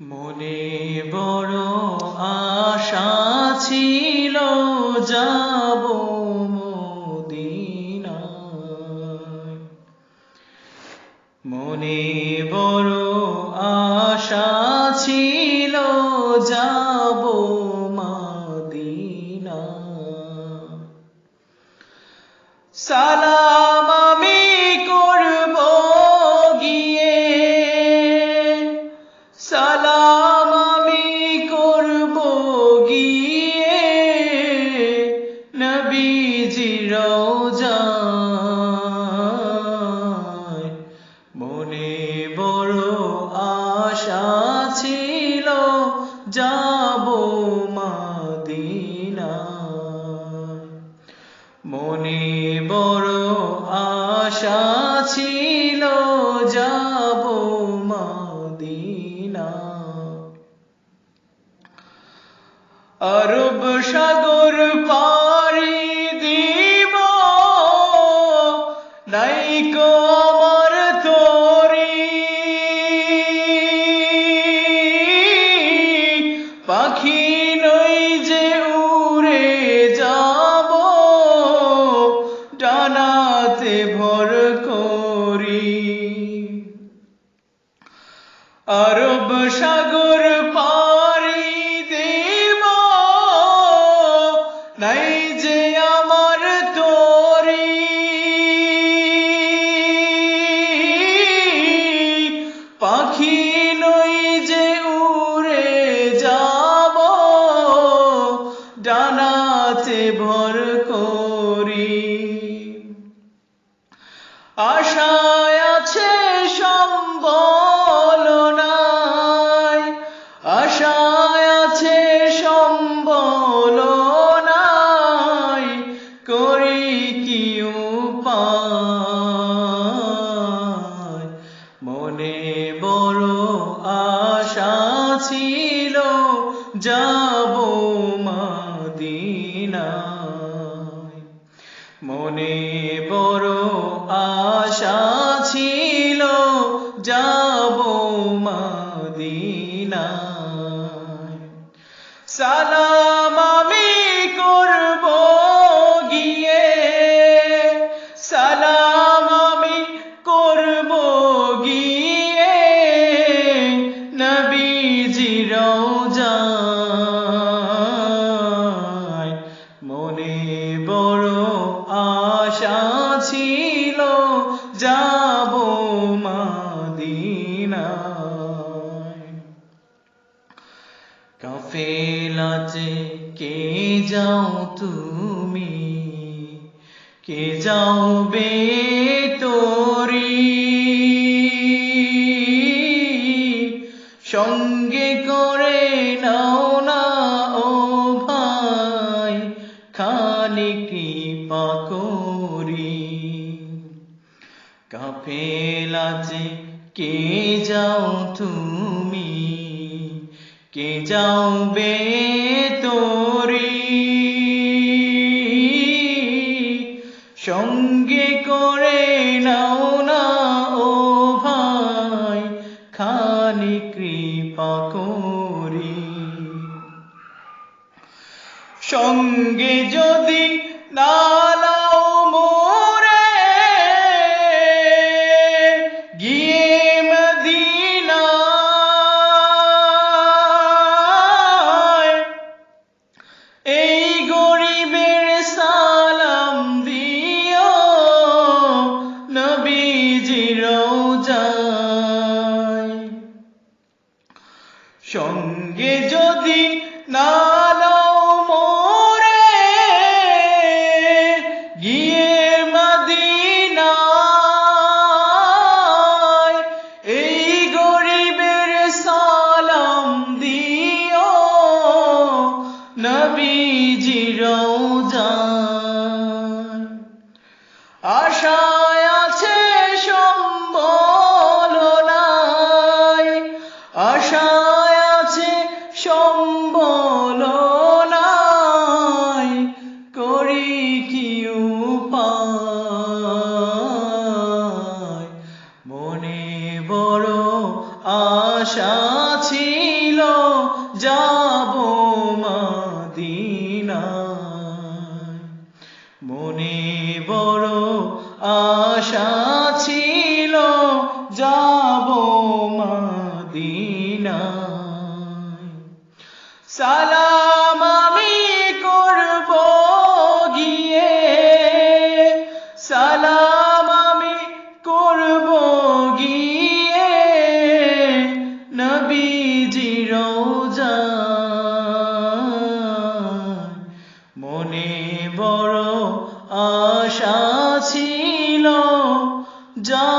মনে বড় আশা ছিল যাব মনে বড় আশা ছিল যাব মদিনা সালাম মনে বড় আশা ছিল, যাব মাদিনায়। মনে বড় আশা ছিল, যাব মাদিনা আরব সাগর পাড়ি আরব সাগর পাড়ি দেব। নাই যে আমার তোরি। পাখি নই যে উড়ে যাব। ডানাতে ভর মাদিনায় মনে বড় আশা ছিল যাব মাদিনায়। সালাম ছিল, যাব মাদিনায়। কাফেলাতে কে যাও তুমি? কে যাও বে তোরি? সঙ্গে করে নাও না, ও ভাই খালি কৃপা করি। কাফেলাতে কে যাও তুমি? কে যাও বে তোরি? সঙ্গে করে নাও না ও ভাই, খালি কৃপা করি। সঙ্গে যদি নালাও সঙ্গে যদি সালাম আমি করব গিয়ে। সালাম আমি করব গিয়ে। নবীজি মনে বড় আশা ছিল যা